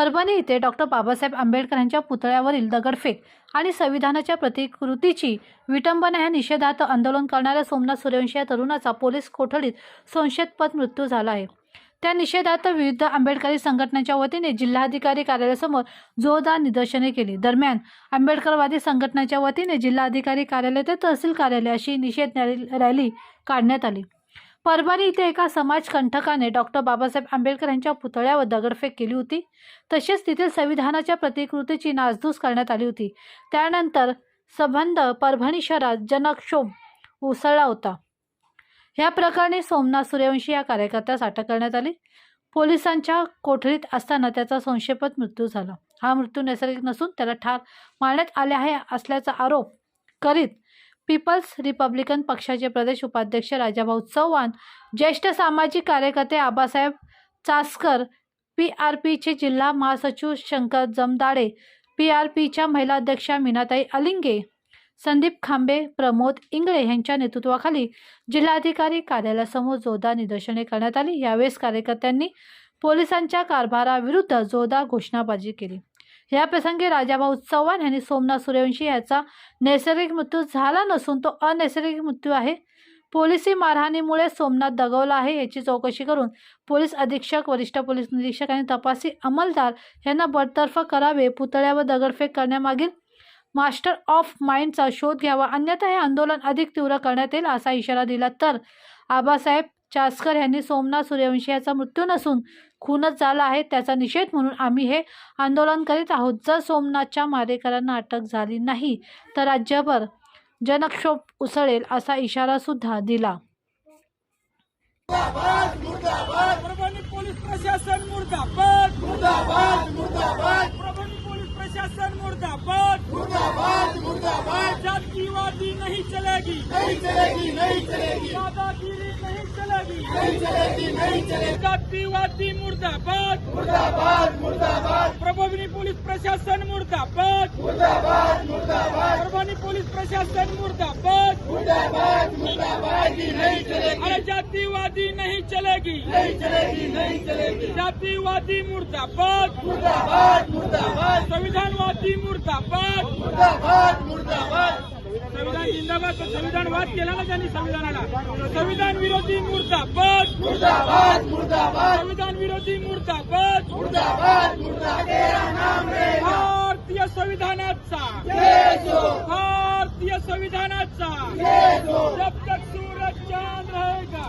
परभणी इथे डॉक्टर बाबासाहेब आंबेडकरांच्या पुतळ्यावरील दगडफेक आणि संविधानाच्या प्रतिकृतीची विटंबना या निषेधार्थ आंदोलन करणाऱ्या सोमनाथ सूर्यवंशी या तरुणाचा पोलीस कोठडीत संशयपद मृत्यू झाला आहे. त्या निषेधार्थ विविध आंबेडकरी संघटनेच्या वतीने जिल्हाधिकारी कार्यालयासमोर जोरदार निदर्शने केली. दरम्यान आंबेडकरवादी संघटनेच्या वतीने जिल्हाधिकारी कार्यालय ते तहसील कार्यालय अशी निषेध रॅली काढण्यात आली. परभणी इथे एका समाजकंठकाने डॉक्टर बाबासाहेब आंबेडकर यांच्या पुतळ्यावर दगडफेक केली होती. तसेच तिथे संविधानाच्या प्रतिकृतीची नासधूस करण्यात आली होती. त्यानंतर संबंध परभणी शहरात जनक्षोभ उसळला होता. या प्रकरणी सोमनाथ सूर्यवंशी या कार्यकर्त्यास अटक करण्यात आली. पोलिसांच्या कोठडीत असताना त्याचा संशयपद मृत्यू झाला. हा मृत्यू नैसर्गिक नसून त्याला ठार मारण्यात आले आहे असल्याचा आरोप करीत पीपल्स रिपब्लिकन पक्षाचे प्रदेश उपाध्यक्ष राजाभाऊ चव्हाण ज्येष्ठ सामाजिक कार्यकर्ते आबासाहेब चासकर पी आर पीचे जिल्हा महासचिव शंकर जमदाडे पी आर पीच्या महिला अध्यक्षा मीनाताई अलिंगे संदीप खांबे प्रमोद इंगळे यांच्या नेतृत्वाखाली जिल्हाधिकारी कार्यालयासमोर जोरदार निदर्शने करण्यात आली. यावेळेस कार्यकर्त्यांनी पोलिसांच्या कारभाराविरुद्ध जोरदार घोषणाबाजी केली. या प्रसंगी राजाभाऊ चव्हाण यांनी सोमनाथ सूर्यवंशी याचा नैसर्गिक मृत्यू झाला नसून तो अनैसर्गिक मृत्यू आहे. पोलिसी मारहाणीमुळे सोमनाथ दगवला आहे याची चौकशी करून पोलीस अधीक्षक वरिष्ठ पोलीस निरीक्षक आणि तपासी अंमलदार यांना बडतर्फ करावे पुतळ्यावर दगडफेक करण्यामागील मास्टर ऑफ माइंडचा शोध घ्यावा. अन्यथा हे आंदोलन अधिक तीव्र करण्यात येईल असा इशारा दिला. तर आबासाहेब चासकर यांनी सोमनाथ सूर्यवंशी याचा मृत्यू नसून खूनच झाला आहे त्याचा निषेध म्हणून आम्ही हे आंदोलन करीत आहोत. जर सोमनाथच्या मारेकरांना अटक झाली नाही तर राज्यभर जनक्षोभ उसळेल असा इशारा सुद्धा दिला. परभणी पोलीस प्रशासन मुर्दाबाद. मुर्दाबाद मुर्दाबाद. परभणी पोलीस प्रशासन मुर्दाबाद. मुर्दाबाद मुर्दाबाद. जातिवादी नहीं चलेगी। नहीं चलेगी नहीं चलेगी। दादागिरी नहीं चलेगी। नहीं चलेगी नहीं चलेगी। जातिवादी मुर्दाबाद। मुर्दाबाद मुर्दाबाद। परभणी पोलीस प्रशासन मुर्दाबाद। मुर्दाबाद मुर्दाबाद। परभणी पुलिस प्रशासन मुर्दाबाद। मुर्दाबाद मुर्दाबाद। नहीं चलेगी। अरे जातिवादी नहीं चलेगी। नहीं चलेगी नहीं चलेगी। जातिवादी मुर्दाबाद। मुर्दाबाद मुर्दाबाद। संविधानवादी मुर्दाबाद। मुर्दाबाद मुर्दाबाद। जिंदाबाद. संविधान वाद केला ना त्यांनी संविधानाला? संविधान विरोधी मुर्दाबाद मुर्दाबाद मुर्दाबाद. संविधान विरोधी मुर्दाबाद मुर्दाबाद भारतीय संविधानाचा. भारतीय संविधानाचा. जब तक सूरज चांद रहेगा.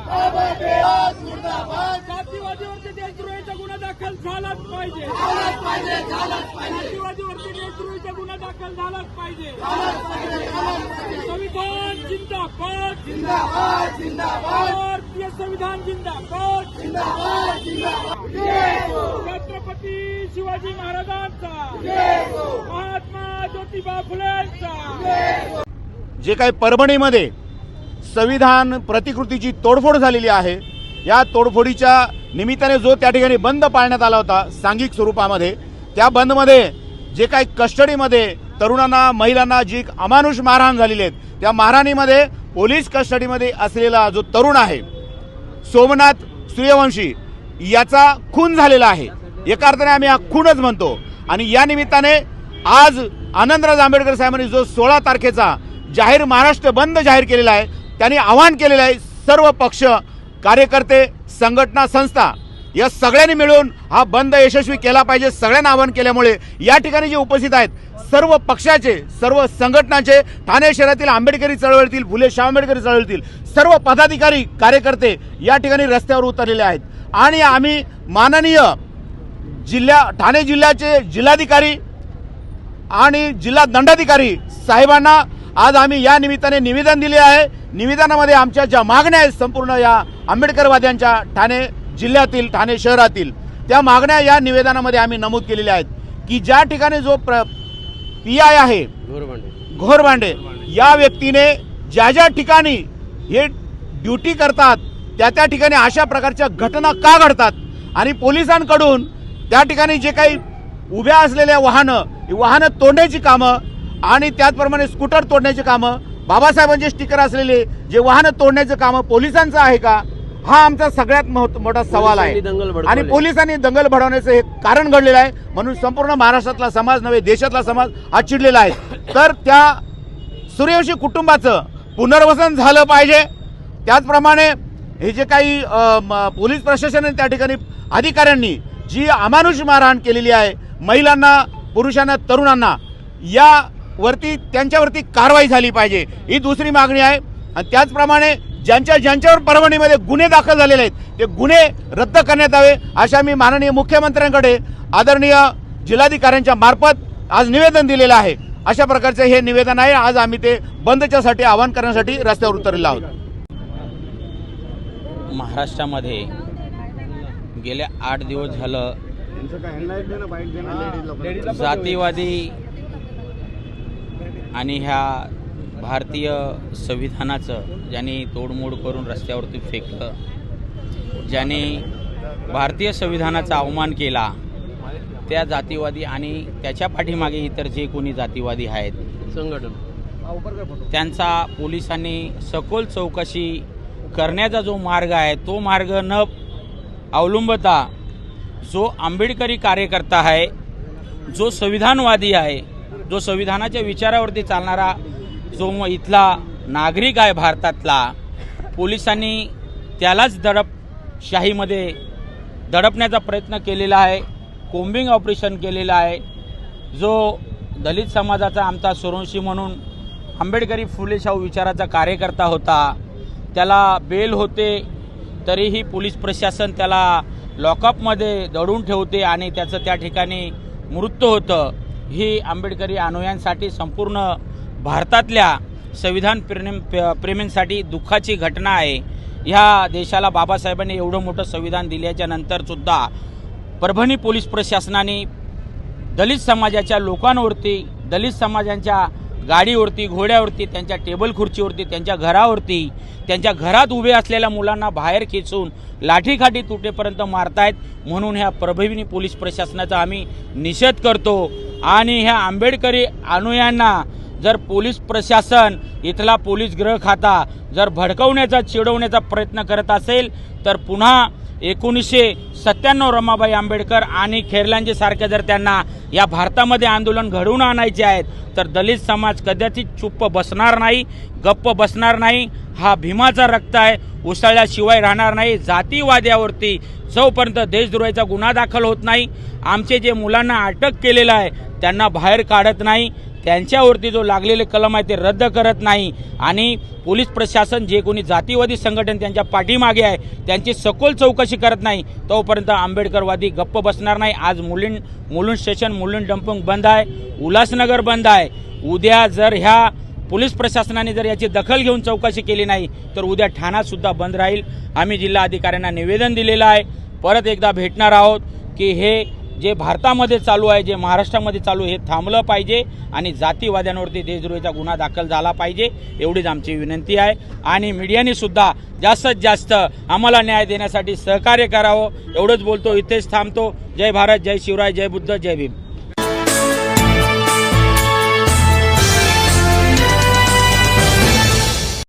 जातीवादीवरती देशद्रोहीचा गुन्हा दाखल झालाच पाहिजे. जातीवादीवरती देशद्रोहीचा गुन्हा दाखल झालाच पाहिजे. संविधान जिंदाबाद. जिंदाबाद जिंदाबाद. भारतीय संविधान जिंदाबाद. जिंदाबाद जिंदाबाद. छत्रपती शिवाजी महाराजांचा. महात्मा ज्योतिबा फुलेंचा. जे काही परभणीमध्ये संविधान प्रतिकृतीची तोडफोड झालेली आहे या तोडफोडीच्या निमित्ताने जो त्या ठिकाणी बंद पाळण्यात आला होता सांघिक स्वरूपामध्ये त्या बंदमध्ये जे काही कस्टडीमध्ये तरुणांना महिलांना जी अमानुष मारहाण झालेली आहेत त्या मारहाणीमध्ये पोलीस कस्टडीमध्ये असलेला जो तरुण आहे सोमनाथ सूर्यवंशी याचा खून झालेला आहे. एका अर्थाने आम्ही हा खूनच म्हणतो. आणि या निमित्ताने आज आनंदराज आंबेडकर साहेबांनी जो सोळा तारखेचा जाहीर महाराष्ट्र बंद जाहीर केलेला आहे त्यांनी आवाहन केलेलं आहे सर्व पक्ष कार्यकर्ते संघटना संस्था या सगळ्यांनी मिळून हा बंद यशस्वी केला पाहिजे सगळ्यांना आवाहन केल्यामुळे. या ठिकाणी जे उपस्थित आहेत सर्व पक्षाचे सर्व संघटनाचे ठाणे शहरातील आंबेडकरी चळवळीतील फुले शाह आंबेडकरी चळवळीतील सर्व पदाधिकारी कार्यकर्ते या ठिकाणी रस्त्यावर उतरलेले आहेत. आणि आम्ही माननीय जिल्ह्या ठाणे जिल्ह्याचे जिल्हाधिकारी आणि जिल्हा दंडाधिकारी साहेबांना आज आम्ही या निमित्ताने निवेदन दिले आहे. निवेदनामध्ये आमच्या ज्या मागण्या आहेत संपूर्ण या आंबेडकरवाद्यांच्या ठाणे जिल्ह्यातील ठाणे शहरातील त्या मागण्या या निवेदनामध्ये आम्ही नमूद केलेल्या आहेत. की ज्या ठिकाणी जो प्र पी आय आहे घोरबांडे या व्यक्तीने ज्या ज्या ठिकाणी हे ड्युटी करतात त्या त्या ठिकाणी अशा प्रकारच्या घटना का घडतात? आणि पोलिसांकडून त्या ठिकाणी जे काही उभ्या असलेल्या वाहनं वाहनं तोडण्याची कामं आणि त्याचप्रमाणे स्कूटर तोडण्याची कामं बाबासाहेबांचे स्टिकर असलेले जे वाहनं तोडण्याचं कामं पोलिसांचं आहे का? हा आमचा सगळ्यात मोठ- मोठा सवाल आहे. आणि पोलिसांनी दंगल भडवण्याचं हे कारण घडलेलं आहे. म्हणून संपूर्ण महाराष्ट्रातला समाज नव्हे देशातला समाज आज चिडलेला आहे. तर त्या सूर्यवंशी कुटुंबाचं पुनर्वसन झालं पाहिजे. त्याचप्रमाणे हे जे काही पोलीस प्रशासनाने त्या ठिकाणी अधिकाऱ्यांनी जी अमानुष मारहाण केलेली आहे महिलांना पुरुषांना तरुणांना यावरती त्यांच्यावरती कारवाई झाली पाहिजे. ही दुसरी मागणी आहे. आणि त्याचप्रमाणे ज्यांच्या ज्यांच्यावर परभणीमध्ये गुन्हे दाखल झालेले आहेत ते गुन्हे रद्द करण्यात यावे अशा मी माननीय मुख्यमंत्र्यांकडे आदरणीय जिल्हाधिकाऱ्यांच्या मार्फत आज निवेदन दिलेलं आहे. अशा प्रकारचे हे निवेदन आहे. आज आम्ही ते बंदच्यासाठी आवाहन करण्यासाठी रस्त्यावर उतरलेलो आहोत. महाराष्ट्रामध्ये गेल्या आठ दिवस झालं जातीवादी आणि ह्या भारतीय संविधानाचं ज्यांनी तोडमोड करून रस्त्यावरती फेकलं ज्यांनी भारतीय संविधानाचा अवमान केला त्या जातीवादी आणि त्याच्या पाठीमागे इतर जे कोणी जातीवादी आहेत संघटन. त्यांचा पोलिसांनी सखोल चौकशी करण्याचा जो मार्ग आहे तो मार्ग न अवलंबता जो आंबेडकरी कार्यकर्ता आहे जो संविधानवादी आहे जो संविधानाच्या विचारावरती चालणारा जो मग इथला नागरिक आहे भारतातला पोलिसांनी त्यालाच दडपशाहीमध्ये दडपण्याचा प्रयत्न केलेला आहे कोम्बिंग ऑपरेशन केलेलं आहे. जो दलित समाजाचा आमचा सुरवंशी म्हणून आंबेडकरी फुले शाहू विचाराचा कार्यकर्ता होता त्याला बेल होते तरीही पोलीस प्रशासन त्याला लॉकअपमध्ये दडून ठेवते आणि त्याचं त्या ठिकाणी मृत्यू होतं. ही आंबेडकरी अनुयांसाठी संपूर्ण भारतातल्या संविधान प्रेम प्रेमींसाठी दुःखाची घटना आहे. ह्या देशाला बाबासाहेबांनी एवढं मोठं संविधान दिल्याच्या नंतरसुद्धा परभणी पोलीस प्रशासनाने दलित समाजाच्या लोकांवरती दलित समाजांच्या गाडीवरती घोड्यावरती त्यांच्या टेबल खुर्चीवरती त्यांच्या घरावरती त्यांच्या घरात उभे असलेल्या मुलांना बाहेर खेचून लाठीखाठी तुटेपर्यंत मारतायत म्हणून ह्या परभणी पोलीस प्रशासनाचा आम्ही निषेध करतो. आणि ह्या आंबेडकरी अनुयांना जर पोलीस प्रशासन इथला पोलीस गृह खाता जर भडकवण्याचा चिडवण्याचा प्रयत्न करत असेल तर पुन्हा एकोणीसशे सत्त्याण्णव रमाबाई आंबेडकर आणि खेरलांजे सारखे जर त्यांना या भारतामध्ये आंदोलन घडवून आणायचे आहेत तर दलित समाज कदाचित चुप्प बसणार नाही गप्प बसणार नाही. हा भीमाचा रक्त आहे उसळल्याशिवाय राहणार नाही. जातीवाद्यावरती जोपर्यंत देशद्रोहाचा गुन्हा दाखल होत नाही आमचे जे मुलांना अटक केलेलं आहे त्यांना बाहेर काढत नाही त्यांच्यावरती जो लागलेले कलम आहे ते रद्द करत नाही. आणि पोलीस प्रशासन जे कोणी जातीवादी संघटन त्यांच्या पाठीमागे आहे त्यांची सखोल चौकशी करत नाही तोपर्यंत आंबेडकरवादी गप्प बसणार नाही. आज मुलीं मुलुंड स्टेशन मुलुंड डंपिंग बंद आहे उल्हासनगर बंद आहे. उद्या जर ह्या पोलीस प्रशासनाने जर याची दखल घेऊन चौकशी केली नाही तर उद्या ठाणासुद्धा बंद राहील. आम्ही जिल्हा अधिकाऱ्यांना निवेदन दिलेलं आहे. परत एकदा भेटणार आहोत की हे जे भारतामध्ये चालू आहे जे महाराष्ट्रामध्ये चालू आहे हे थांबलं पाहिजे आणि जातीवाद्यांवरती देशद्रोहीचा गुन्हा दाखल झाला पाहिजे एवढीच आमची विनंती आहे. आणि मीडियाने सुद्धा जास्तीत जास्त आम्हाला न्याय देण्यासाठी सहकार्य करावं. एवढंच बोलतो इथेच थांबतो. जय भारत जय शिवराय जय बुद्ध जय भीम.